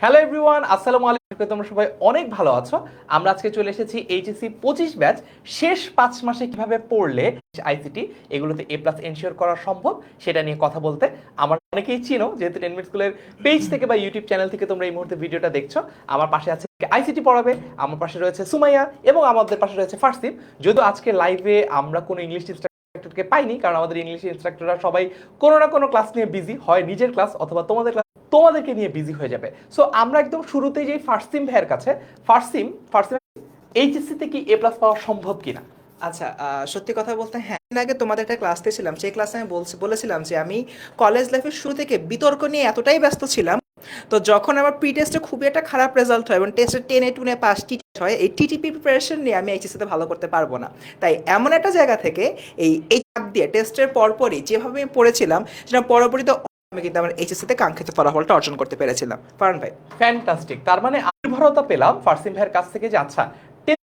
Hello everyone আসসালামু আলাইকুম তোমরা সবাই অনেক ভালো আছো। আমরা আজকে চলে এসেছি এইচএসসি পঁচিশ ব্যাচ শেষ পাঁচ মাসে কীভাবে পড়লে আইসিটি এগুলোতে এ প্লাস এনশিওর করা সম্ভব, সেটা নিয়ে কথা বলতে আমার অনেকেই চিনো, যেহেতু টেন মিনিট স্কুলের পেজ থেকে বা ইউটিউব চ্যানেল থেকে তোমরা এই মুহূর্তে ভিডিওটা দেখছ। আমার পাশে আছে আইসিটি পড়াবে, আমার পাশে রয়েছে সুমাইয়া এবং আমাদের পাশে রয়েছে ফার্সিম। যদিও আজকে লাইভে আমরা কোনো ইংলিশ ইনস্ট্রাক্টরকে পাইনি, কারণ আমাদের ইংলিশ ইনস্ট্রাক্টররা সবাই কোনো না কোনো ক্লাস নিয়ে বিজি হয়, নিজের ক্লাস অথবা তোমাদের ক্লাস তোমাদেরকে নিয়ে বিজি হয়ে যাবে। সো আমরা একদম শুরুতেই যাই ফার্সিম ভাইয়ের কাছে ফার্সিম ফার্সিম এইচএসসি তে কি এ প্লাস পাওয়া সম্ভব কিনা? আচ্ছা সত্যি কথা বলতে হ্যাঁ আগে তোমাদের একটা ক্লাস ছিলাম সেই ক্লাসে আমি বলছি, বলেছিলাম যে আমি কলেজ লাইফের শুরু থেকে বিতর্ক নিয়ে এতটাই ব্যস্ত ছিলাম, তো যখন আমার প্রি টেস্টে খুবই একটা খারাপ রেজাল্ট হয় এবং টেস্টে টেনে টুনে পাস টি হয় এই টিটিপি প্রিপারেশন নিয়ে আমি এইচএসিতে ভালো করতে পারব না। তাই এমন একটা জায়গা থেকে এই এই চাপ দিয়ে টেস্টের পরপরই যেভাবে আমি পড়েছিলাম, সেটা পরবর্তীতে আমি কিন্তু আমার এইচএসিতে কাঙ্ক্ষিত ফলাফলটা অর্জন করতে পেরেছিলাম। ফারান ভাই। ফ্যান্টাস্টিক তার মানে নির্ভরতা পেলাম ফার্সিম ভাইয়ের কাছ থেকে যে আচ্ছা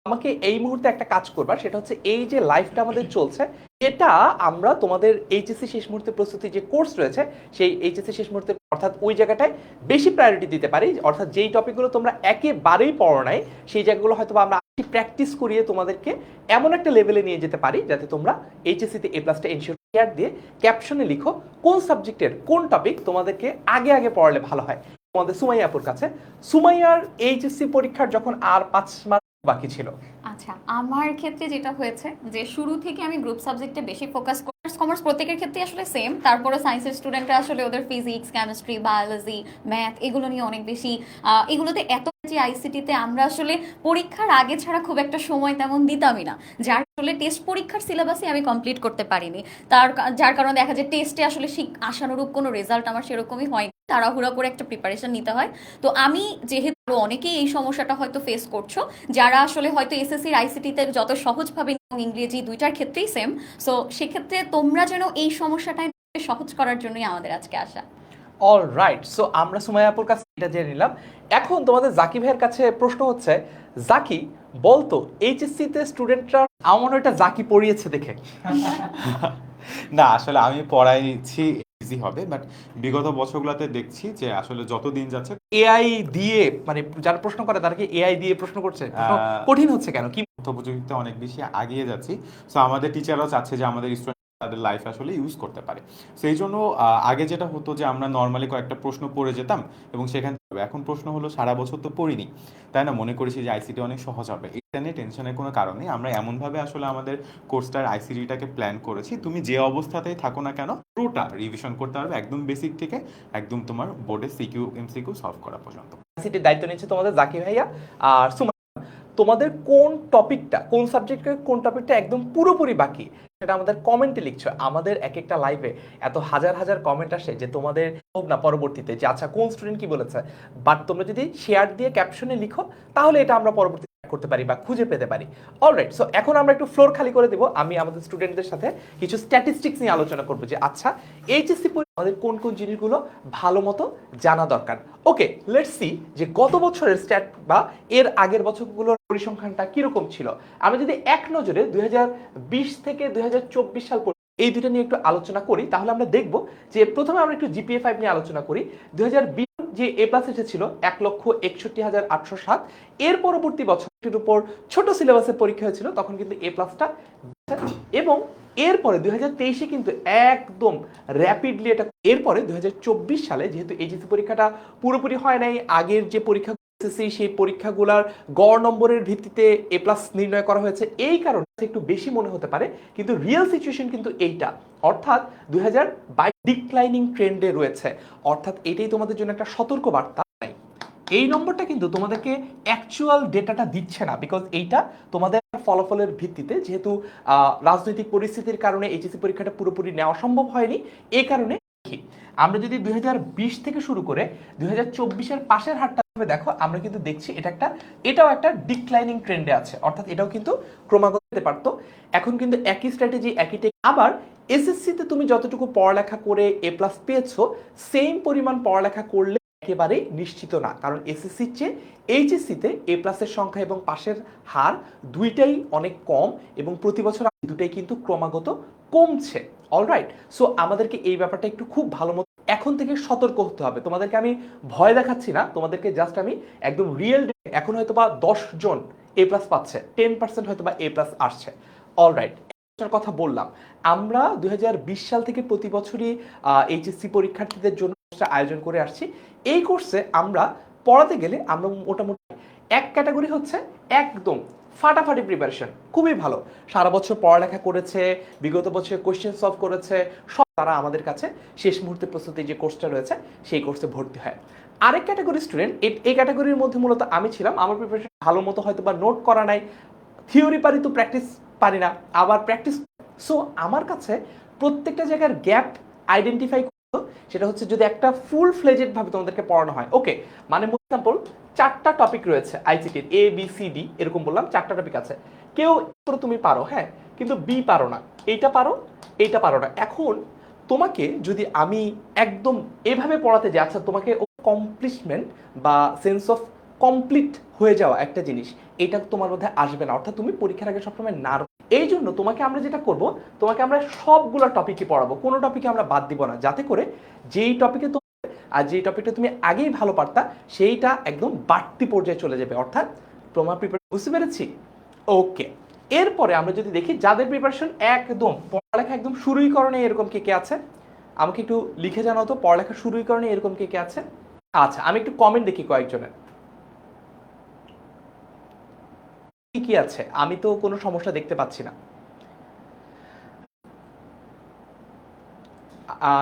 আমাকে এই মুহূর্তে একটা কাজ করবার, সেটা হচ্ছে এই যে লাইফটা আমাদের চলছে এটা আমরা তোমাদের এইচএসসি শেষ মুহূর্তে প্রস্তুতি যে কোর্স রয়েছে, সেই এইচএসসি শেষ মুহূর্তে অর্থাৎ ওই জায়গাটায় বেশি প্রায়োরিটি দিতে পারি। অর্থাৎ যেই টপিকগুলো তোমরা একেবারেই পড়ো নাই, সেই জায়গাগুলো হয়তো আমরা প্র্যাকটিস করিয়ে তোমাদেরকে এমন একটা লেভেলে নিয়ে যেতে পারি, যাতে তোমরা এইচএসসিতে এ প্লাসটা এনশিওর কেয়ার দিয়ে ক্যাপশনে লিখো কোন সাবজেক্টের কোন টপিক তোমাদেরকে আগে আগে পড়ালে ভালো হয়। তোমাদের সুমাইয়া আপুর কাছে। সুমাইয়ার এইচএসসি পরীক্ষার যখন আর পাঁচ মাস বাকি ছিল। আচ্ছা আমার ক্ষেত্রে যেটা হয়েছে যে শুরু থেকে আমি গ্রুপ সাবজেক্টে বেশি ফোকাস কমার্স কমার্স প্রত্যেকের ক্ষেত্রে আসলে সেম তারপরে সায়েন্সের স্টুডেন্টরা আসলে ওদের ফিজিক্স কেমিস্ট্রি বায়োলজি ম্যাথ এগুলো নিয়ে অনেক বেশি এগুলোতে এত যে আইসিটিতে আমরা আসলে পরীক্ষার আগে ছাড়া খুব একটা সময় তেমন দিতামই না। যার আসলে টেস্ট পরীক্ষার সিলেবাসই আমি কমপ্লিট করতে পারিনি। তার যার কারণে দেখা যায় টেস্টে আসলে আশানুরূপ কোনো রেজাল্ট আমার সেরকমই হয়নি। তাড়াহুড়া করে একটা প্রিপারেশন নিতে হয়। তো আমি যেহেতু অনেকেই এই সমস্যাটা হয়তো ফেস করছ, যারা আসলে হয়তো এসএসসির আইসিটিতে যত সহজভাবে এবং ইংরেজি দুইটার ক্ষেত্রেই সেম সো সেক্ষেত্রে তোমরা যেন এই সমস্যাটা সহজ করার জন্যই আমাদের আজকে আসা। অল রাইট সো আমরা সুমাইয়া আপুর কাছে এটা জেনে নিলাম। এখন তোমাদের জাকি ভাইয়ের কাছে প্রশ্ন হচ্ছে, জাকি, বলতো এইচএসসি তে স্টুডেন্টরা আমার এটা জাকি পড়িয়েছে দেখে। না, আসলে আমি পড়াইছি ইজি হবে বাট বিগত বছরগুলোতে দেখছি যে আসলে যত দিন যাচ্ছে এআই দিয়ে মানে যারা প্রশ্ন করে তারা কি এআই দিয়ে প্রশ্ন করছে? কঠিন হচ্ছে কেন? কি তথ্য প্রযুক্তিতে অনেক বেশি আগিয়ে যাচ্ছি। সো আমাদের টিচাররাও চাচ্ছে যে আমাদের স্টুডেন্ট তাদের লাইফ আসলে ইউজ করতে পারে। সেই জন্য আগে যেটা হতো যে আমরা নর্মালি কয়েকটা প্রশ্ন পড়ে যেতাম এবং সেখান এখন প্রশ্ন হলো, সারা বছর তো পড়িনি। তাই না? মনে করেছি যে আইসিটি অনেক সহজ হবে। এটা নিয়ে টেনশনের কোনো কারণ নেই। আমরা এমনভাবে আসলে আমাদের কোর্সটার আইসিটিটাকে প্ল্যান করেছি। তুমি যে অবস্থাতেই থাকো না কেন, পুরোটা রিভিশন করতে পারবে একদম বেসিক থেকে, একদম তোমার বোর্ডে সিকিউ এমসিকিউ সলভ করা পর্যন্ত। সিটির দায়িত্ব নিচ্ছে তোমাদের জাকি ভাইয়া। আর সুমা তোমাদের কোন টপিকটা কোন সাবজেক্টের কোন টপিকটা একদম পুরোপুরি বাকি, সেটা আমাদের কমেন্টে লিখছো। আমাদের এক একটা লাইভে এত হাজার হাজার কমেন্ট আসে যে তোমাদের হোক না পরবর্তীতে যে আচ্ছা কোন স্টুডেন্ট কি বলেছে? বাট তোমরা যদি শেয়ার দিয়ে ক্যাপশনে লিখো, তাহলে এটা আমরা পরবর্তী করতে পারি বা খুঁজে পেতে পারি। অলরাইট সো এখন আমরা একটু ফ্লোর খালি করে দেবো। আমি আমাদের স্টুডেন্টদের সাথে কিছু স্ট্যাটিস্টিক্স নিয়ে আলোচনা করব যে আচ্ছা এইচএসসি আমাদের কোন কোন জিনিসগুলো ভালো মতো জানা দরকার? ওকে লেটস সি যে গত বছরের স্ট্যাট বা এর আগের বছরগুলোর পরিসংখ্যানটা কীরকম ছিল। আমি যদি এক নজরে দুই হাজার বিশ থেকে দুই হাজার চব্বিশ সাল পর্যন্ত এই দুটো নিয়ে একটু আলোচনা করি, তাহলে আমরা দেখব যে প্রথমে আমরা একটু জিপিএ ফাইভ নিয়ে আলোচনা করি। দুই হাজার যে এ প্লাস এসেছিল এক লক্ষ একষট্টি হাজার আটশো সাত। এর পরবর্তী বছরটির উপর ছোট সিলেবাসের পরীক্ষা হয়েছিল, তখন কিন্তু এ প্লাসটা এবং এরপরে দুই হাজার তেইশে কিন্তু একদম র্যাপিডলি এটা এরপরে দুই হাজার চব্বিশ সালে যেহেতু এইচএসি পরীক্ষাটা পুরোপুরি হয় নাই, আগের যে পরীক্ষা এসএসসি সেই পরীক্ষাগুলোর গড় নম্বরের ভিত্তিতে এ প্লাস নির্ণয় করা হয়েছে। এই কারণে একটু বেশি মনে হতে পারে, কিন্তু রিয়েল সিচুয়েশন কিন্তু এইটা। অর্থাৎ দুই হাজার বাইশ ডিক্লাইনিং ট্রেন্ডে রয়েছে। অর্থাৎ এটাই তোমাদের জন্য একটা সতর্ক বার্তা এই নম্বরটা কিন্তু তোমাদেরকে অ্যাকচুয়াল ডেটাটা দিচ্ছে না বিকজ এইটা তোমাদের ফলাফলের ভিত্তিতে, যেহেতু রাজনৈতিক পরিস্থিতির কারণে এইচএসসি পরীক্ষাটা পুরোপুরি নেওয়া সম্ভব হয়নি এই কারণে। আমরা যদি দুই হাজার বিশ থেকে শুরু করে দুই হাজার পাশের হারটা দেখো, আমরা কিন্তু দেখছি এটা একটা, এটাও একটা ডিক্লাইনিং ট্রেন্ডে আছে। অর্থাৎ এটাও কিন্তু ক্রমাগত পারতো। এখন কিন্তু একই স্ট্র্যাটেজি একই টেক আবার এসএসসিতে তুমি যতটুকু পড়ালেখা করে এ প্লাস পেয়েছ সেম পরিমাণ পড়ালেখা করলে একেবারেই নিশ্চিত না। কারণ এসএসসির চেয়ে এইচএসসিতে এ প্লাসের সংখ্যা এবং পাশের হার দুইটাই অনেক কম এবং প্রতি বছর দুটাই কিন্তু ক্রমাগত কমছে। অলরাইট সো আমাদেরকে এই ব্যাপারটা একটু খুব ভালো মতো এখন থেকে সতর্ক হতে হবে। তোমাদেরকে আমি ভয় দেখাচ্ছি না, তোমাদেরকে জাস্ট আমি একদম রিয়েল এখন হয়তো বা জন এ প্লাস পাচ্ছে টেন পার্সেন্ট হয়তো বা এ প্লাস আসছে অলরাইট কথা বললাম, আমরা দুই সাল থেকে প্রতি বছরই এইচএসসি পরীক্ষার্থীদের জন্য আয়োজন করে আসছি। এই কোর্সে আমরা পড়াতে গেলে আমরা মোটামুটি এক ক্যাটাগরি হচ্ছে একদম ফাটাফাটি প্রিপারেশন খুবই ভালো। সারা বছর পড়ালেখা করেছে, বিগত বছর কোয়েশ্চেন সলভ করেছে, সব তারা আমাদের কাছে শেষ মুহূর্তে প্রস্তুতি যে কোর্সটা রয়েছে, সেই কোর্সে ভর্তি হয়। আরেক ক্যাটাগরি স্টুডেন্ট এই ক্যাটাগরির মধ্যে মূলত আমি ছিলাম। আমার প্রিপারেশন ভালো মতো হয়তো বা নোট করা নাই থিওরি পারি তো প্র্যাকটিস পারি না, আবার প্র্যাকটিস সো আমার কাছে প্রত্যেকটা জায়গার গ্যাপ আইডেন্টিফাই করতো সেটা হচ্ছে যদি একটা ফুল ফ্লেজেড ভাবে তোমাদেরকে পড়ানো হয়। ওকে মানে এক্সাম্পল চারটা টপিক রয়েছে আইসিটির এ বি সি ডি এরকম বললাম, চারটা টপিক আছে। কেউ তুমি পারো হ্যাঁ? কিন্তু বি পারো না। এইটা পারো এইটা পারো না। এখন তোমাকে যদি আমি একদম এভাবে পড়াতে যাই আচ্ছা তোমাকে কমপ্লিটমেন্ট বা সেন্স অফ কমপ্লিট হয়ে যাওয়া একটা জিনিস, এটা তোমার মধ্যে আসবে না। অর্থাৎ তুমি পরীক্ষার আগে সবসময় না এই জন্য তোমাকে আমরা যেটা করব, তোমাকে আমরা সবগুলো টপিকই পড়াবো। কোনো টপিকে আমরা বাদ দিব না। যাতে করে যেই টপিকে আর যেই টপিকটা তুমি আগেই ভালো পারতা, সেইটা একদম বাড়তি পর্যায়ে চলে যাবে। অর্থাৎ তোমার প্রিপারেশন বুঝতে পেরেছি? ওকে এরপরে আমরা যদি দেখি যাদের প্রিপারেশন একদম পড়ালেখা একদম শুরুই করণে এরকম কে কে আছে? আমাকে একটু লিখে জানাও তো, পড়ালেখা শুরুই করণে এরকম কে কে আছে? আচ্ছা আমি একটু কমেন্ট দেখি কয়েকজনের। কি কি আছে? আমি তো কোনো সমস্যা দেখতে পাচ্ছি না।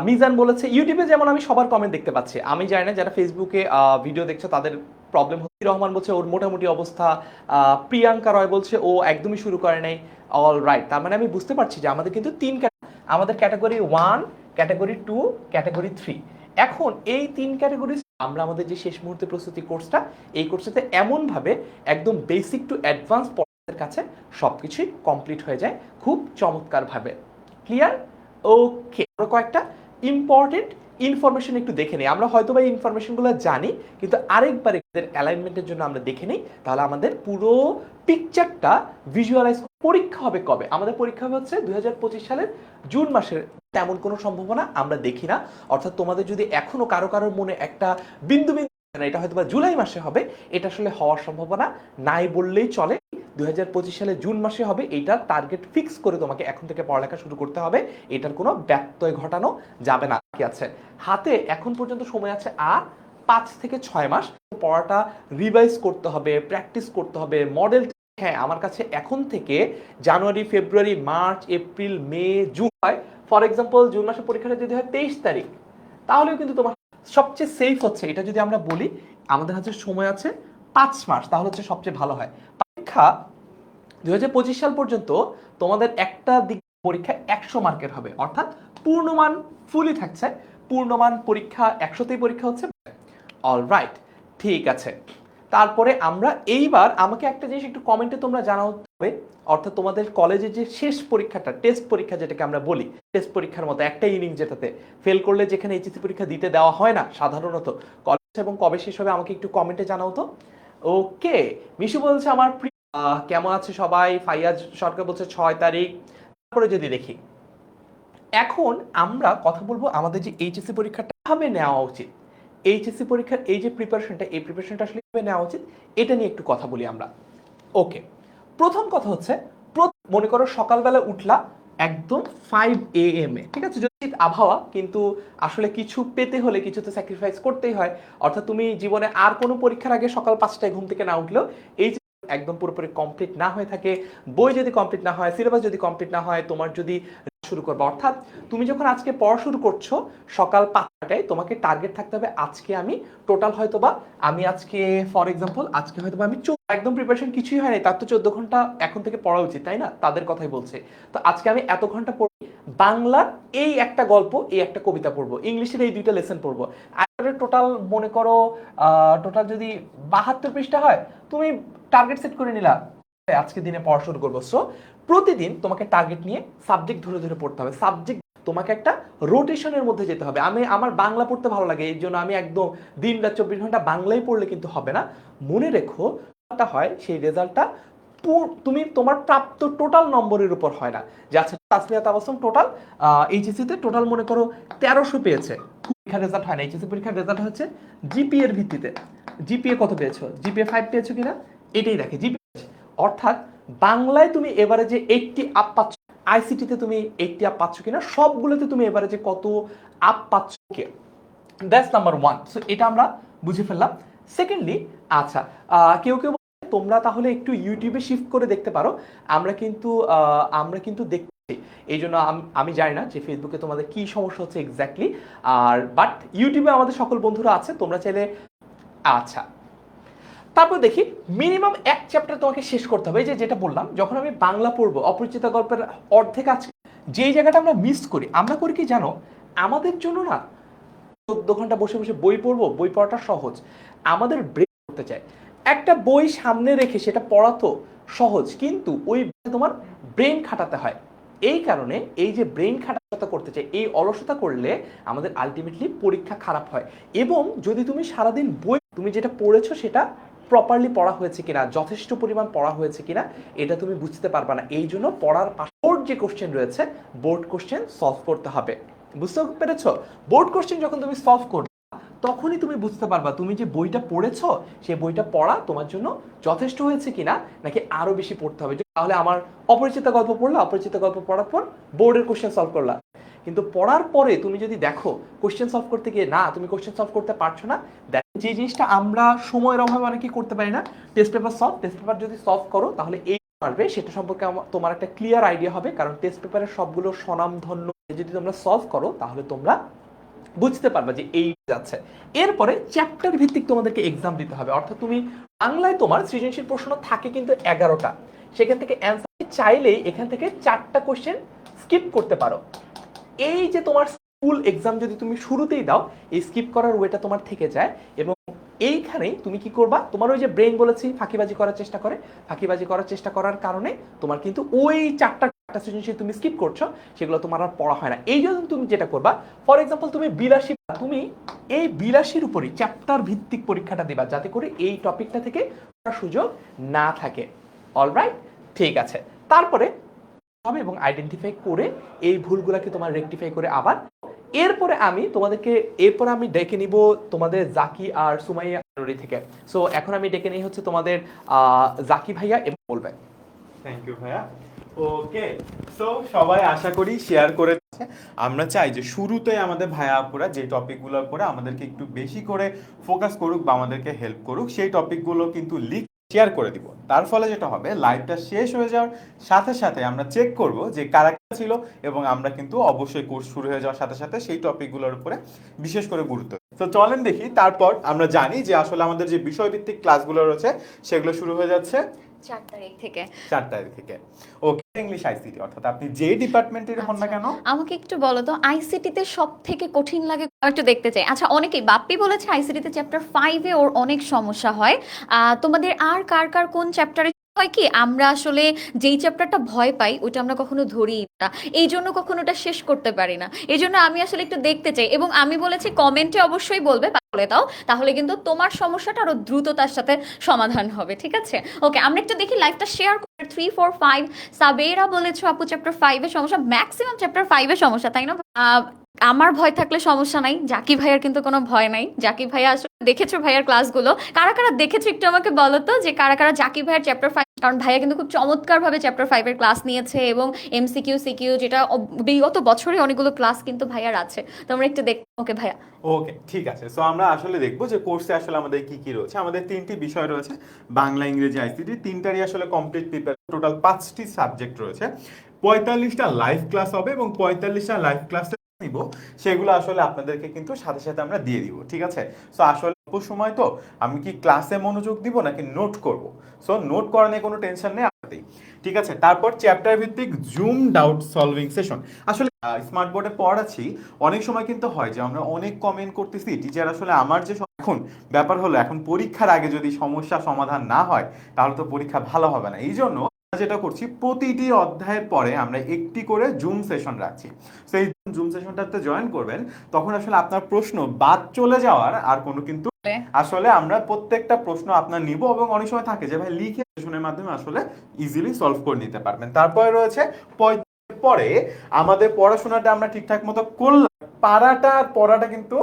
মিজান বলেছে, ইউটিউবে যেমন আমি সবার কমেন্ট দেখতে পাচ্ছি। আমি জানি না যারা ফেসবুকে ভিডিও দেখছে তাদের প্রবলেম হচ্ছে। রহমান বলছে, ওর মোটামুটি অবস্থা প্রিয়াঙ্কা রয় বলছে, ও একদমই শুরু করে নাই। অল রাইট তার মানে আমি বুঝতে পারছি যে আমাদের কিন্তু তিন আমাদের category one, category two, category three. এখন এই তিন ক্যাটাগরি আমরা আমাদের যে শেষ মুহূর্তে প্রস্তুতি কোর্সটা, এই কোর্সটাতে এমনভাবে একদম বেসিক টু অ্যাডভান্স পড়াদের কাছে সব কিছুই কমপ্লিট হয়ে যায় খুব চমৎকারভাবে। ক্লিয়ার ওকে কয়েকটা ইম্পর্টেন্ট ইনফরমেশন একটু দেখে নিই। আমরা হয়তো বা ইনফরমেশনগুলো জানি, কিন্তু আরেকবার এদের অ্যালাইনমেন্টের জন্য আমরা দেখে নিই, তাহলে আমাদের পুরো পিকচারটা ভিজুয়ালাইজ পরীক্ষা হবে কবে? আমাদের পরীক্ষা হবে হচ্ছে দুই হাজার পঁচিশ সালের জুন মাসের। তেমন কোনো সম্ভাবনা আমরা দেখি না। অর্থাৎ তোমাদের যদি এখনও কারও কারোর মনে একটা বিন্দু বিন্দু এটা হয়তো বা জুলাই মাসে হবে, এটা আসলে হওয়ার সম্ভাবনা নাই বললেই চলে। দুই হাজার পঁচিশ সালে জুন মাসে হবে এইটার টার্গেট ফিক্স করে তোমাকে এখন থেকে পড়ালেখা শুরু করতে হবে। এটার কোনো ব্যত্যয় ঘটানো যাবে না কি আছে। হাতে এখন পর্যন্ত সময় আছে আর পাঁচ থেকে ছয় মাস। পড়াটা রিভাইজ করতে হবে প্র্যাকটিস করতে হবে মডেল হ্যাঁ আমার কাছে এখন থেকে জানুয়ারি, ফেব্রুয়ারি, মার্চ, এপ্রিল, মে, জুন হয়। ফর এক্সাম্পল জুন মাসের পরীক্ষাটা যদি হয় তেইশ তারিখ, তাহলেও কিন্তু তোমার সবচেয়ে সেফ হচ্ছে। এটা যদি আমরা বলি, আমাদের হাতে সময় আছে পাঁচ মাস তাহলে হচ্ছে সবচেয়ে ভালো হয়। পরীক্ষা দুই হাজার পঁচিশ সাল পর্যন্ত তোমাদের একটা দিক পরীক্ষা একশো মার্কের হবে। অর্থাৎ পূর্ণমান ফুলি থাকছে, পূর্ণমান পরীক্ষা একশোতেই পরীক্ষা হচ্ছে। অল রাইট ঠিক আছে। তারপরে আমরা এইবার আমাকে একটা জিনিস একটু কমেন্টে তোমরা জানাও হবে অর্থাৎ তোমাদের কলেজের যে শেষ পরীক্ষাটা টেস্ট পরীক্ষা যেটাকে আমরা বলি টেস্ট পরীক্ষার মতো একটা ইনিং যেটাতে ফেল করলে যেখানে এইচএসসি পরীক্ষা দিতে দেওয়া হয় না, সাধারণত। কলেজ এবং কবে শেষ হবে আমাকে একটু কমেন্টে জানাও তো। ওকে মিশু বলছে আমার কেমন আছে সবাই? ফাইয়াজ সরকার বলছে ছয় তারিখ। তারপরে যদি দেখি, এখন আমরা কথা বলব আমাদের যে এইচএসসি পরীক্ষাটা কীভাবে নেওয়া উচিত? এইচএসসি পরীক্ষার এই যে প্রিপারেশনটা এই প্রিপারেশনটা আসলে কীভাবে নেওয়া উচিত? এটা নিয়ে একটু কথা বলি আমরা। ওকে প্রথম কথা হচ্ছে মনে করো সকালবেলা উঠলা একদম ফাইভ এ এম এ। ঠিক আছে? যদি আবহাওয়া, কিন্তু আসলে কিছু পেতে হলে কিছু তো স্যাক্রিফাইস করতেই হয়। অর্থাৎ তুমি জীবনে আর কোনো পরীক্ষার আগে সকাল পাঁচটায় ঘুম থেকে না উঠলেও এই একদম পুরোপুরি কমপ্লিট না হয়ে থাকে, বই যদি কমপ্লিট না হয় সিলেবাস যদি কমপ্লিট না হয়, তোমার যদি শুরু করবে। অর্থাৎ তুমি যখন আজকে পড়া শুরু করছ, সকাল পাঁচটায় তোমাকে টার্গেট থাকতে হবে আজকে আমি টোটাল হয়তো বা আমি আজকে ফর এক্সাম্পল আজকে হয়তো বা আমি একদম প্রিপারেশন কিছুই হয় নাই, তার তো চোদ্দ ঘণ্টা এখন থেকে পড়া উচিত, তাই না? তাদের কথাই বলছে। তো আজকে আমি এত ঘণ্টা পড়ি, বাংলার এই একটা গল্প, এই একটা কবিতা পড়ব, ইংলিশের এই দুইটা লেসন পড়ব। টোটাল মনে করো টোটাল যদি বাহাত্তর পৃষ্ঠা হয়, তুমি টার্গেট সেট করে নিলা। আজকে দিনে পড়া শুরু করব। সো প্রতিদিন তোমাকে টার্গেট নিয়ে সাবজেক্ট ধরে ধরে পড়তে হবে। সাবজেক্ট তোমাকে একটা রোটেশনের মধ্যে যেতে হবে। আমি, আমার বাংলা পড়তে ভালো লাগে এই জন্য আমি একদম দিন রাত চব্বিশ ঘণ্টা বাংলায় পড়লে কিন্তু হবে না। মনে রেখো হয়, সেই রেজাল্টটা তুমি তোমার প্রাপ্ত টোটাল নম্বরের উপর হয় না। যে আচ্ছা তাসমিয়া তাবাসম টোটাল এইচএসসিতে টোটাল মনে করো তেরোশো পেয়েছে। পরীক্ষার রেজাল্ট হয় না। এইচএসি পরীক্ষার রেজাল্ট হচ্ছে জিপিএ এর ভিত্তিতে। জিপিএ কত পেয়েছ? জিপিএ ফাইভ পেয়েছ কিনা? এটাই দেখে জিপিএ অর্থাৎ বাংলায় তুমি এবারে যে এইটটি আপ পাচ্ছ আইসিটিতে তুমি এইটটি আপ পাচ্ছ কিনা, সবগুলোতে তুমি এবারে যে কত আপ পাচ্ছ কে? দ্যাটস নাম্বার ওয়ান সো এটা আমরা বুঝে ফেললাম। সেকেন্ডলি আচ্ছা কেউ কেউ তোমরা তাহলে একটু ইউটিউবে শিফট করে দেখতে পারো। আমরা কিন্তু আমরা কিন্তু দেখছি এই জন্য আমি জানি না যে ফেসবুকে তোমাদের কি সমস্যা হচ্ছে এক্স্যাক্টলি আর বাট ইউটিউবে আমাদের সকল বন্ধুরা আছে, তোমরা চাইলে আচ্ছা তারপর দেখি মিনিমাম এক চ্যাপ্টার তোমাকে শেষ করতে হবে। যে যেটা বললাম, যখন আমি বাংলা পড়ব, অপরিচিত গল্পের অর্ধেক আছে যেই জায়গাটা আমরা মিস করি, আমরা করি কি জানো? আমাদের জন্য না চোদ্দ ঘণ্টা বসে বসে বই পড়ব, বই পড়াটা সহজ। আমাদের ব্রেন করতে চাই একটা বই সামনে রেখে সেটা পড়া তো সহজ, কিন্তু ওই তোমার ব্রেন খাটাতে হয়। এই কারণে এই যে ব্রেন খাটাতে করতে চাই এই অলসতা করলে আমাদের আলটিমেটলি পরীক্ষা খারাপ হয়। এবং যদি তুমি সারাদিন বই, তুমি যেটা পড়েছো সেটা প্রপারলি পড়া হয়েছে কিনা, যথেষ্ট পরিমাণ পড়া হয়েছে কিনা, এটা তুমি বুঝতে পারবে না। এই জন্য পড়ার বোর্ড যে কোশ্চেন রয়েছে, বোর্ড কোশ্চেন সলভ করতে হবে। বুঝতে পেরেছ? বোর্ড কোশ্চেন যখন তুমি সলভ করবে, তখনই তুমি বুঝতে পারবা তুমি যে বইটা পড়েছো, সেই বইটা পড়া তোমার জন্য যথেষ্ট হয়েছে কিনা, নাকি আরও বেশি পড়তে হবে। তাহলে আমার অপরিচিত গল্প পড়লা, অপরিচিত গল্প পড়ার পর বোর্ডের কোশ্চেন সলভ করলা। কিন্তু পড়ার পরে তুমি যদি দেখো কোশ্চেন সলভ করতে গিয়ে, না, তুমি কোশ্চেন সলভ করতে পারছ না। যে জিনিসটা আমরা সময়ের অভাবে অনেকে করতে পারি না test paper solve test paper যদি সলভ করো, তাহলে এই পারবে, সেটা সম্পর্কে তোমার একটা ক্লিয়ার আইডিয়া হবে, কারণ টেস্ট পেপারের সবগুলো স্বনামধন্য যদি তোমরা সলভ করো, তাহলে তোমরা বুঝতে পারবা যে এই যাচ্ছে। এরপরে চ্যাপ্টার ভিত্তিক তোমাদেরকে এক্সাম দিতে হবে। অর্থাৎ তুমি বাংলায় তোমার সৃজনশীল প্রশ্ন থাকে কিন্তু এগারোটা। সেখান থেকে অ্যান্সার চাইলেই এখান থেকে চারটা কোশ্চেন স্কিপ করতে পারো। এই যে তোমার স্কুল এক্সাম যদি তুমি শুরুতেই দাও, এই স্কিপ করার ওয়েটা তোমার থেকে যায় এবং এইখানেই তুমি কি করবা? তোমার ওই যে ব্রেন বলেছি, ফাঁকিবাজি করার চেষ্টা করে। ফাঁকিবাজি করার চেষ্টা করার কারণে তোমার কিন্তু ওই চারটা চারটা সৃজনশীল তুমি স্কিপ করছ, সেগুলো তোমার আর পড়া হয় না। এই জন্য তুমি যেটা করবা ফর এক্সাম্পল তুমি বিলাসী, তুমি এই বিলাসীর উপরই চ্যাপ্টার ভিত্তিক পরীক্ষাটা দিবা, যাতে করে এই টপিকটা থেকে সুযোগ না থাকে। অলরাইট ঠিক আছে। তারপরে হবে এবং আইডেন্টিফাই করে এই ভুলগুলোকে তোমার রেকটিফাই করে আবার এরপরে আমি তোমাদেরকে, এরপরে আমি ডেকে নিব তোমাদের জাকি আর সুমাইয়া থেকে। সো এখন আমি ডেকে নিই হচ্ছে তোমাদের জাকি ভাইয়া এবং বলবেন থ্যাংক ইউ ভাইয়া। ওকে সো সবাই আশা করি শেয়ার করে আমরা চাই যে শুরুতে আমাদের ভাইয়া আপুরা যে টপিকগুলোর পরে আমাদেরকে একটু বেশি করে ফোকাস করুক বা আমাদেরকে হেল্প করুক, সেই টপিকগুলো কিন্তু লিখ শেয়ার করে দিব। তার ফলে যেটা হবে লাইভটা শেষ হয়ে যাওয়ার সাথে সাথে আমরা চেক করব যে কারা ছিল এবং আমরা কিন্তু অবশ্যই কোর্স শুরু হয়ে যাওয়ার সাথে সাথে সেই টপিকগুলোর উপরে বিশেষ করে গুরুত্ব। তো চলেন দেখি, তারপর আমরা জানি যে আসলে আমাদের যে বিষয়ভিত্তিক ক্লাসগুলো রয়েছে, সেগুলো শুরু হয়ে যাচ্ছে। চার তারিখ থেকে। চার তারিখ থেকে। ওকে ইংলিশ আইসিটি অর্থাৎ আপনি যে ডিপার্টমেন্টের হন না আচ্ছা। কেন? আমাকে একটু বলো তো আইসিটিতে সব থেকে কঠিন লাগে একটু দেখতে চাই। আচ্ছা অনেকেই বাপ্পি বলেছে আইসিটিতে চ্যাপ্টার ফাইভে ওর অনেক সমস্যা হয়। তোমাদের আর কার কার কোন চ্যাপ্টারে হয় কি? আমরা আসলে যেই চ্যাপ্টারটা ভয় পাই ওটা আমরা কখনো ধরি না। এই জন্য কখনো ওটা শেষ করতে পারি না। এই জন্য আমি আসলে একটু দেখতে চাই। এবং আমি বলেছি কমেন্টে অবশ্যই বলবে। বলে দাও, তাহলে কিন্তু তোমার সমস্যাটা আরও দ্রুততার সাথে সমাধান হবে, ঠিক আছে? ওকে আমরা একটু দেখি লাইফটা শেয়ার করে। থ্রি ফোর ফাইভ সাবেরা বলেছ আপু চ্যাপ্টার সমস্যা ম্যাক্সিমাম চ্যাপ্টার সমস্যা, তাই না? আমার ভয় থাকলে সমস্যা নাই জাকি ভাইয়ার কিন্তু কোনো ভয় নাই। জাকি ভাইয়া আসলে দেখেছ ভাইয়ার ক্লাসগুলো কারা কারা দেখেছ একটু আমাকে বলো তো, যে কারা কারা জাকি ভাইয়ার চ্যাপ্টার ফাইভ কারণ ভাইয়া কিন্তু খুব চমৎকার ভাবে চ্যাপ্টার ফাইভের ক্লাস নিয়েছে এবং এমসিকিউ সিকিউ যেটা বিগত বছরে অনেকগুলো ক্লাস কিন্তু ভাইয়ার আছে। তোমরা একটু দেখ ওকে ভাইয়া। ওকে ঠিক আছে। সো আমরা আসলে দেখব যে কোর্সে আসলে আমাদের কি কি রয়েছে। আমাদের তিনটি বিষয় রয়েছে। বাংলা, ইংরেজি আইসিটি তিনটারই আসলে কমপ্লিট প্রিপেয়ার টোটাল পাঁচটি সাবজেক্ট রয়েছে। পঁয়তাল্লিশটা লাইভ ক্লাস হবে এবং পঁয়তাল্লিশটা লাইভ ক্লাসে নিব, সেগুলো আসলে আপনাদেরকে কিন্তু সাথে সাথে আমরা দিয়ে দিব, ঠিক আছে? সো আসলে অল্প সময় তো, আমি কি ক্লাসে মনোযোগ দিব নাকি নোট করব? সো নোট করা নিয়ে কোনো টেনশন নেই আপনাদের ঠিক আছে? তারপর চ্যাপ্টার ভিত্তিক জুম ডাউট সলভিং সেশন আসলে স্মার্ট বোর্ডে পড়াচ্ছি, অনেক সময় কিন্তু হয় যে আমরা অনেক কমেন্ট করতেছি টিচার আসলে আমার যে এখন ব্যাপার হলো, এখন পরীক্ষার আগে যদি সমস্যা সমাধান না হয়, তাহলে তো পরীক্ষা ভালো হবে না। এই জন্য যেটা করছি প্রতিটি অধ্যায়ের পরে আমরা একটি করে জুম সেশন রাখছি। সেই জুম সেশনটাতে জয়েন করবেন তখন আসলে আপনার প্রশ্ন বাদ চলে যাওয়ার আর কোনো কিন্তু আসলে আমরা প্রত্যেকটা প্রশ্ন আপনার নিব এবং অনেক সময় থাকে যে ভাই লিখে সেশনের মাধ্যমে আসলে ইজিলি সলভ করে নিতে পারবেন। তারপরে রয়েছে পরে আমাদের পড়াশোনাটা আমরা ঠিকঠাক মতো করলাম। পারাটা আর পড়াটা কিন্তু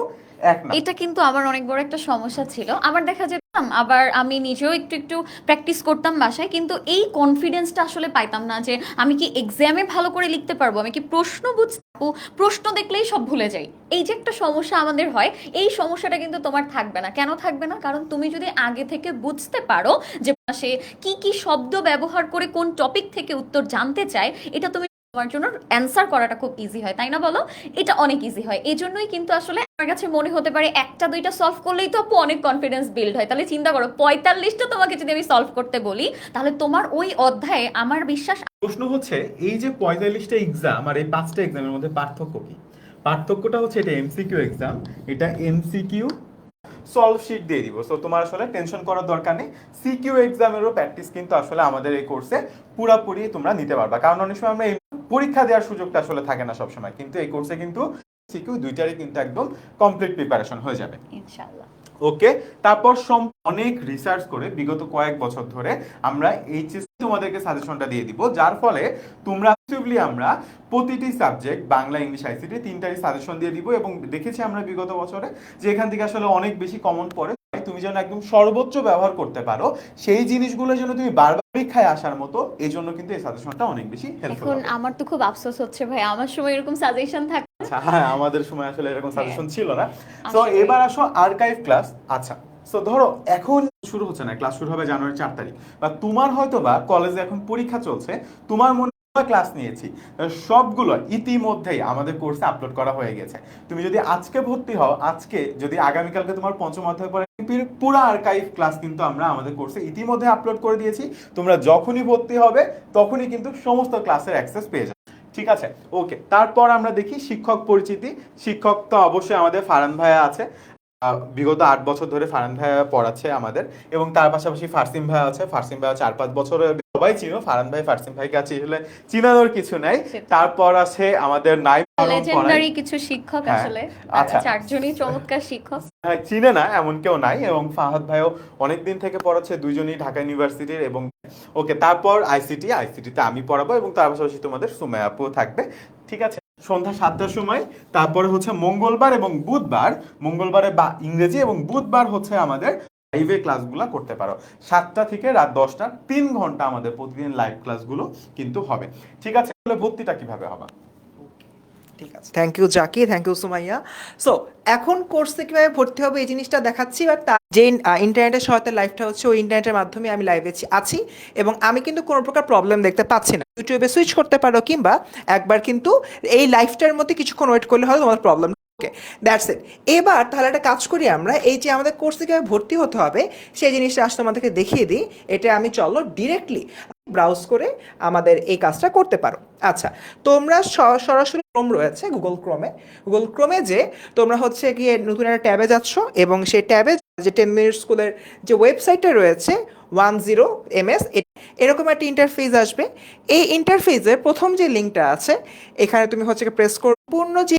এটা কিন্তু আমার অনেক বড় একটা সমস্যা ছিল। আমার দেখা যেতাম আবার আমি নিজেও একটু একটু প্র্যাকটিস করতাম বাসায়, কিন্তু এই কনফিডেন্সটা আসলে পাইতাম না যে, আমি কি এক্সামে ভালো করে লিখতে পারব? আমি কি প্রশ্ন বুঝতে প্রশ্ন দেখলেই সব ভুলে যাই। এই যে একটা সমস্যা আমাদের হয়, এই সমস্যাটা কিন্তু তোমার থাকবে না। কেন থাকবে না? কারণ তুমি যদি আগে থেকে বুঝতে পারো যে, সে কি কি শব্দ ব্যবহার করে কোন টপিক থেকে উত্তর জানতে চায়, এটা তুমি তোমার জন্য অ্যান্সার করাটা খুব ইজি হয়, তাই না বলো? এটা অনেক ইজি হয়। এই জন্যই কিন্তু আসলে আমার কাছে মনে হতে পারে একটা, দুইটা সলভ করলেই তো আপু অনেক কনফিডেন্স বিল্ড হয়। তাহলে চিন্তা করো, পঁয়তাল্লিশটা তোমাকে যদি আমি সলভ করতে বলি, তাহলে তোমার ওই অধ্যায়ে আমার বিশ্বাস প্রশ্ন হচ্ছে, এই যে পঁয়তাল্লিশটা এক্সাম আর এই পাঁচটা এক্সামের মধ্যে পার্থক্য কি? পার্থক্যটা হচ্ছে এটা এমসিকিউ এক্সাম এটা এমসিকিউ সলভ শিট দিয়ে দিব। সো তোমার আসলে টেনশন করার দরকার নেই। সিকিউ এক্সামেরও প্র্যাকটিস কিন্তু আসলে আমাদের এই কোর্সে পুরাপুরি তোমরা নিতে পারবা। কারণ অনেক সময় আমরা পরীক্ষা দেওয়ার সুযোগটা আসলে থাকে না সবসময়। কিন্তু এই কোর্সে কিন্তু সিকিউ দুইটারই কিন্তু একদম কমপ্লিট প্রিপারেশন হয়ে যাবে। ইনশাআল্লাহ। ওকে তারপর অনেক রিসার্চ করে বিগত কয়েক বছর ধরে আমরা এইচএসসি তোমাদেরকে সাজেশনটা দিয়ে দিব, যার ফলে তোমরা আমরা প্রতিটি সাবজেক্ট বাংলা, ইংলিশ আইসিটি তিনটারই সাজেশন দিয়ে দিব এবং দেখেছি আমরা বিগত বছরে যে এখান থেকে আসলে অনেক বেশি কমন পড়ে। তুমি যেন একদম সর্বোচ্চ ব্যবহার করতে পারো সেই জিনিসগুলো যেন তুমি বারবার পরীক্ষায় আসার মতো এই জন্য কিন্তু এই সাজেশনটা অনেক বেশি হেল্পফুল এখন আমার তো খুব আফসোস হচ্ছে ভাই আমার সময় এরকম সাজেশন থাকে আচ্ছা হ্যাঁ আমাদের সময় আসলে এরকম সাজেশন ছিল না। তো এবার আসো আর্কাইভ ক্লাস আচ্ছা সো ধরো এখন শুরু হচ্ছে না ক্লাস শুরু হবে জানুয়ারি চার তারিখ। বা তোমার হয়তো বা কলেজে এখন পরীক্ষা চলছে তোমার মনে হয় ক্লাস নিয়েছি। সবগুলো ইতিমধ্যেই আমাদের কোর্সে আপলোড করা হয়ে গেছে। তুমি যদি আজকে ভর্তি হও, আজকে যদি আগামীকালকে তোমার পঞ্চম অধ্যায় পরে, পুরো আর্কাইভ ক্লাস কিন্তু আমরা আমাদের কোর্সে ইতিমধ্যে আপলোড করে দিয়েছি। তোমরা যখনই ভর্তি হবে, তখনই কিন্তু সমস্ত ক্লাসের অ্যাক্সেস পেয়ে যাবে। ঠিক আছে? ওকে তারপর আমরা দেখি শিক্ষক পরিচিতি। শিক্ষক তো অবশ্যই আমাদের ফারান ভাইয়া আছে। বিগত আট বছর ধরে ফারান ভাইয়া পড়াচ্ছে আমাদের এবং তার পাশাপাশি ফারসিম ভাই আছে। ফারসিম ভাইয়া চার পাঁচ বছরের সবাই চিনো ফারান ভাই ফারসিম ভাইকে আছে আসলে চিনানোর কিছু নাই। তারপর আছে আমাদের নাই লেজেন্ডারি কিছু শিক্ষক হ্যাঁ, আসলে। আচ্ছা। চারজনই চমৎকার শিক্ষক। হ্যাঁ, চিনে না এমন কেউ নাই এবং ফাহাদ ভাইও অনেক দিন থেকে পড়াচ্ছে দুইজনই ঢাকা ইউনিভার্সিটির এবং ওকে তারপর আইসিটি আইসিটিতে আমি পড়াবো এবং তার পাশাপাশি তোমাদের আপু থাকবে। ঠিক আছে? সন্ধ্যা সাতটার সময়, তারপরে হচ্ছে মঙ্গলবার এবং বুধবার। মঙ্গলবারে বা ইংরেজি এবং বুধবার হচ্ছে আমাদের লাইভে ক্লাসগুলো করতে পারো। সাতটা থেকে রাত দশটা তিন ঘণ্টা আমাদের প্রতিদিন লাইভ ক্লাসগুলো কিন্তু হবে। ঠিক আছে ভর্তিটা কীভাবে হবে? ঠিক আছে। Thank you Zaki thank you Sumaiya so এখন কোর্সে কীভাবে ভর্তি হবে এই জিনিসটা দেখাচ্ছি বাট যে ইন্টারনেটের সহায়তা লাইফটা হচ্ছে ওই ইন্টারনেটের মাধ্যমে আমি লাইভে আছি, এবং আমি কিন্তু কোনো প্রকার প্রবলেম দেখতে পাচ্ছি না। ইউটিউবে সুইচ করতে পারো কিংবা একবার কিন্তু এই লাইফটার মধ্যে কিছুক্ষণ ওয়েট করলে হয়তো তোমার প্রবলেম ওকে দ্যাটস ইট এবার তাহলে একটা কাজ করি আমরা, এই যে আমাদের কোর্সে কীভাবে ভর্তি হতে হবে, সেই জিনিসটা আসলে তোমাদেরকে দেখিয়ে দিই, এটা আমি চলো ডিরেক্টলি ব্রাউজ করে আমাদের এই কাজটা করতে পারো। আচ্ছা তোমরা সরাসরি ক্রোম রয়েছে গুগল ক্রোমে গুগল ক্রোমে যে তোমরা হচ্ছে গিয়ে নতুন একটা ট্যাবে যাচ্ছ এবং সেই ট্যাবে যে টেন মিনিট স্কুলের যে ওয়েবসাইটটা রয়েছে ওয়ান জিরো এম এস এরকম একটা ইন্টারফেস আসবে। এই ইন্টারফেসে প্রথম যে লিঙ্কটা আছে, এখানে তুমি হচ্ছে প্রেস করো। পূর্ণ যে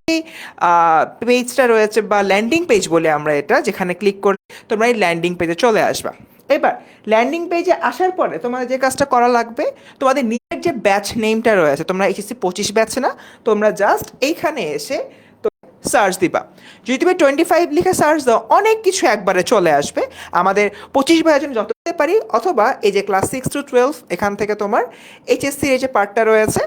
পেজটা রয়েছে বা ল্যান্ডিং পেজ বলে আমরা এটা, যেখানে ক্লিক করে তোমরা এই ল্যান্ডিং পেজে চলে আসবা। এবার ল্যান্ডিং পেজে আসার পরে তোমাদের যে কাজটা করা লাগবে, তোমাদের নিজের যে ব্যাচ নেমটা রয়েছে, তোমরা এইচএসসি পঁচিশ ব্যাচ না, তোমরা জাস্ট এইখানে এসে সার্চ দিবা। যদি তুমি টোয়েন্টি ফাইভ লিখে সার্চ দাও, অনেক কিছু একবারে চলে আসবে। আমাদের পঁচিশ ভাইজন যত পারি, অথবা এই যে ক্লাস সিক্স টু টুয়েলভ এখান থেকে তোমার এইচএসসির এই যে পার্টটা রয়েছে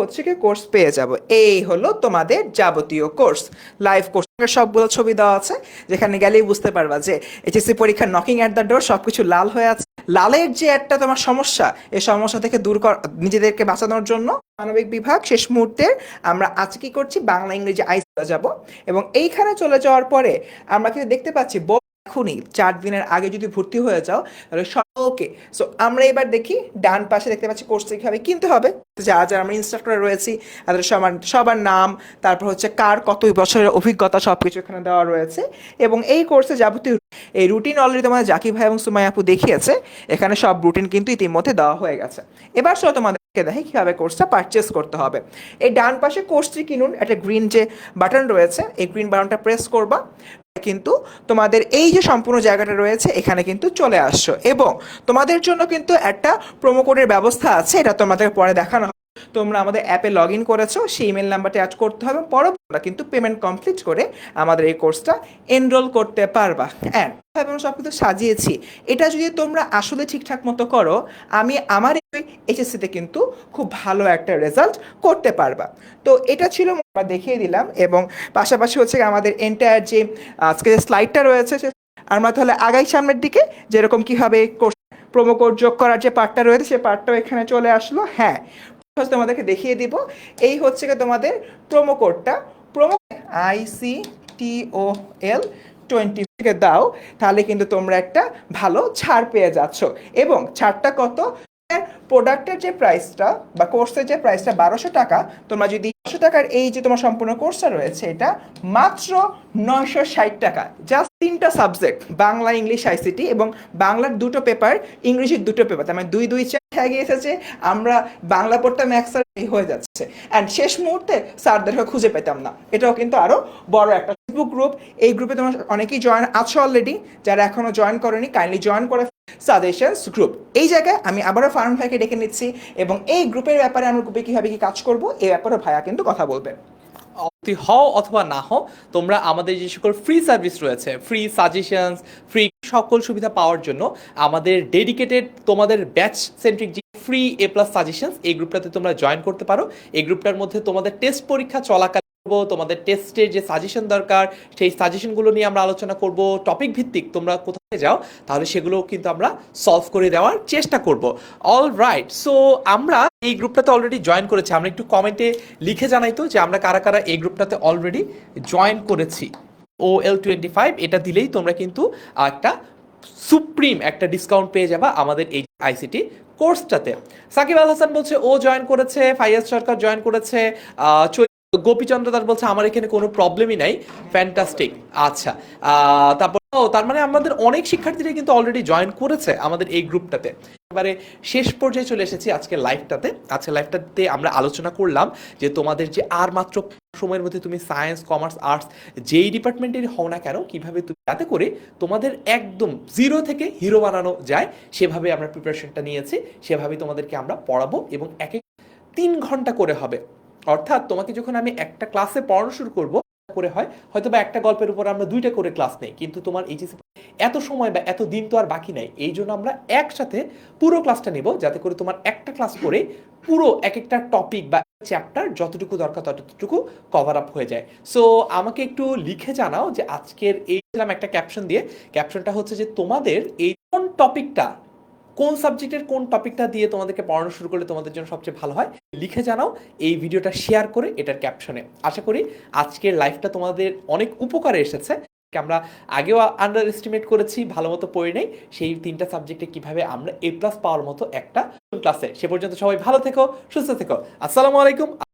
হচ্ছে কি কোর্স পেয়ে যাব। এই হলো তোমাদের যাবতীয় কোর্স লাইভ কোর্স সবগুলো ছবি দেওয়া আছে, যেখানে গেলেই বুঝতে পারবা যে এইচএসসি পরীক্ষার নকিং অ্যাট দ্য ডোর সবকিছু লাল হয়ে আছে। লালের যে একটা তোমার সমস্যা, এই সমস্যা থেকে দূর কর নিজেদেরকে বাঁচানোর জন্য মানবিক বিভাগ শেষ মুহূর্তে আমরা আজ কি করছি? বাংলা ইংরেজি আইস যাব। এবং এইখানে চলে যাওয়ার পরে আমরা কিন্তু দেখতে পাচ্ছি এখনই চার দিনের আগে যদি ভর্তি হয়ে যাও, তাহলে সব ওকে। সো আমরা এবার দেখি ডান পাশে দেখতে পাচ্ছি কোর্স কীভাবে কিনতে হবে। যারা যারা আমরা ইনস্ট্রাক্টর রয়েছি, তাদের সবার সবার নাম, তারপর হচ্ছে কার কত বছরের অভিজ্ঞতা সব কিছু এখানে দেওয়া রয়েছে। এবং এই কোর্সে যাবতীয় এই রুটিন অলরেডি তোমাদের জাকির ভাই এবং সুমাই আপু দেখিয়েছে। এখানে সব রুটিন কিন্তু ইতিমধ্যে দেওয়া হয়ে গেছে। এবার সো তোমাদেরকে দেখি কীভাবে কোর্সটা পারচেস করতে হবে। এই ডান পাশে কোর্সটি কিনুন, একটা গ্রিন যে বাটন রয়েছে, এই গ্রিন বাটনটা প্রেস করবা। কিন্তু তোমাদের এই যে সম্পূর্ণ জায়গাটা রয়েছে, এখানে কিন্তু চলে আসছো এবং তোমাদের জন্য কিন্তু একটা প্রোমো কোডের ব্যবস্থা আছে, এটা তোমাদের পরে দেখানো। তোমরা আমাদের অ্যাপে লগ ইন করেছ, সেই ইমেল নাম্বারটা অ্যাড করতে হবে পরে তোমরা কিন্তু পেমেন্ট কমপ্লিট করে আমাদের এই কোর্সটা এনরোল করতে পারবা। অ্যান্ড এবং সব কিছু সাজিয়েছি। এটা যদি তোমরা আসলে ঠিকঠাক মতো করো, আমি আমার এইচএসসিতে কিন্তু খুব ভালো একটা রেজাল্ট করতে পারবা। তো এটা ছিল, আমরা দেখিয়ে দিলাম এবং পাশাপাশি হচ্ছে আমাদের এন্টায়ার যে, আজকে যে স্লাইডটা রয়েছে আমরা তাহলে আগাই সামনের দিকে, যেরকম কীভাবে কোর্স প্রোমো কোড যোগ করার যে পার্টটা রয়েছে, সে পার্টটাও এখানে চলে আসলো। হ্যাঁ first তোমাদেরকে দেখিয়ে দিব। এই হচ্ছে তোমাদের প্রোমো কোডটা প্রোমো আইসি টি ও এল টোয়েন্টি থেকে দাও, তাহলে কিন্তু তোমরা একটা ভালো ছাড় পেয়ে যাচ্ছ। এবং ছাড়টা কত? প্রোডাক্টের যে প্রাইসটা বা কোর্সের যে প্রাইসটা বারোশো টাকা, তোমরা যদি বারোশো টাকার এই যে তোমার সম্পূর্ণ কোর্সটা রয়েছে, এটা মাত্র নয়শো ষাট টাকা। জাস্ট তিনটা সাবজেক্ট বাংলা, ইংলিশ আইসিটি এবং বাংলার দুটো পেপার ইংরেজির দুটো পেপার তার মানে দুই দুই, চার হয়ে গিয়েছে আমরা বাংলা পড়তাম এক স্যার হয়ে যাচ্ছে। অ্যান্ড শেষ মুহূর্তে স্যারদেরকে খুঁজে পেতাম না। এটাও কিন্তু আরও বড় একটা ফেসবুক গ্রুপ এই গ্রুপে তোমার অনেকেই জয়েন আছো অলরেডি যারা এখনও জয়েন করেনি কাইন্ডলি জয়েন করে সাজেশনস গ্রুপ এই জায়গায় আমি আবারও ফার্ম ভাইকে ডেকে নিচ্ছি এবং এই গ্রুপের ব্যাপারে আমরা গ্রুপে কীভাবে কি কাজ করব এই ব্যাপারে ভাইয়া কিন্তু কথা বলবে। হও অথবা না হও, তোমরা আমাদের যে সকল ফ্রি সার্ভিস রয়েছে ফ্রি সাজেশনস ফ্রি সকল সুবিধা পাওয়ার জন্য আমাদের ডেডিকেটেড তোমাদের ব্যাচ সেন্ট্রিক যে ফ্রি এ প্লাস সাজেশনস এই গ্রুপটাতে তোমরা জয়েন করতে পারো। এই গ্রুপটার মধ্যে তোমাদের টেস্ট পরীক্ষা চলাকালীন তোমাদের টেস্টের যে সাজেশন দরকার, সেই সাজেশনগুলো নিয়ে আমরা আলোচনা করব টপিক ভিত্তিক তোমরা কোথায় যাও, তাহলে সেগুলো কিন্তু আমরা সলভ করে দেওয়ার চেষ্টা করব। অল রাইট সো আমরা এই গ্রুপটাতে অলরেডি জয়েন করেছি। আমরা একটু কমেন্টে লিখে জানাই তো যে আমরা কারা কারা এই গ্রুপটাতে অলরেডি জয়েন করেছি। ও এল টোয়েন্টি ফাইভ এটা দিলেই তোমরা কিন্তু একটা সুপ্রিম একটা ডিসকাউন্ট পেয়ে যাবা আমাদের এই আইসিটি কোর্সটাতে সাকিব আল হাসান বলছে, ও জয়েন করেছে, ফাইয়াজ সরকার জয়েন করেছে চৈ- গোপীচন্দ্র দাস বলছে, আমার এখানে কোনো প্রবলেমই নাই ফ্যান্টাস্টিক আচ্ছা। তারপর, ও, তার মানে আমাদের অনেক শিক্ষার্থীরা কিন্তু অলরেডি জয়েন করেছে আমাদের এই গ্রুপটাতে এবারে শেষ পর্যায়ে চলে এসেছি আজকে লাইভটাতে আজকে লাইভটাতে আমরা আলোচনা করলাম যে তোমাদের যে আর মাত্র সময়ের মধ্যে তুমি সায়েন্স কমার্স আর্টস যেই ডিপার্টমেন্টের হও না কেন, কীভাবে তুমি যাতে করে তোমাদের একদম জিরো থেকে হিরো বানানো যায়, সেভাবে আমরা প্রিপারেশনটা নিয়েছি, সেভাবে তোমাদেরকে আমরা পড়াবো এবং এক এক তিন ঘণ্টা করে হবে। অর্থাৎ তোমাকে যখন আমি একটা ক্লাসে পড়ানো শুরু করব, করে হয় হয়তো বা একটা গল্পের উপর আমরা দুইটা করে ক্লাস নেই, কিন্তু তোমার এইচএসি এত সময় বা এত দিন তো আর বাকি নাই, এই জন্য আমরা একসাথে পুরো ক্লাসটা নেব, যাতে করে তোমার একটা ক্লাস করে পুরো এক একটা টপিক বা চ্যাপ্টার যতটুকু দরকার ততটুকু কভার আপ হয়ে যায়। সো আমাকে একটু লিখে জানাও যে আজকের এই একটা ক্যাপশন দিয়ে। ক্যাপশনটা হচ্ছে যে তোমাদের এই কোন টপিকটা কোন সাবজেক্টের কোন টপিকটা দিয়ে তোমাদেরকে পড়ানো শুরু করলে তোমাদের জন্য সবচেয়ে ভালো হয়, লিখে জানাও, এই ভিডিওটা শেয়ার করে এটার ক্যাপশনে আশা করি আজকের লাইফটা তোমাদের অনেক উপকারে এসেছে। আমরা আগেও আন্ডার এস্টিমেট করেছি ভালো মতো পড়ে নেই, সেই তিনটা সাবজেক্টে কীভাবে আমরা এ প্লাস পাওয়ার মতো একটা ক্লাসে সে পর্যন্ত সবাই ভালো থেকো, সুস্থ থেকো। আসসালামু আলাইকুম।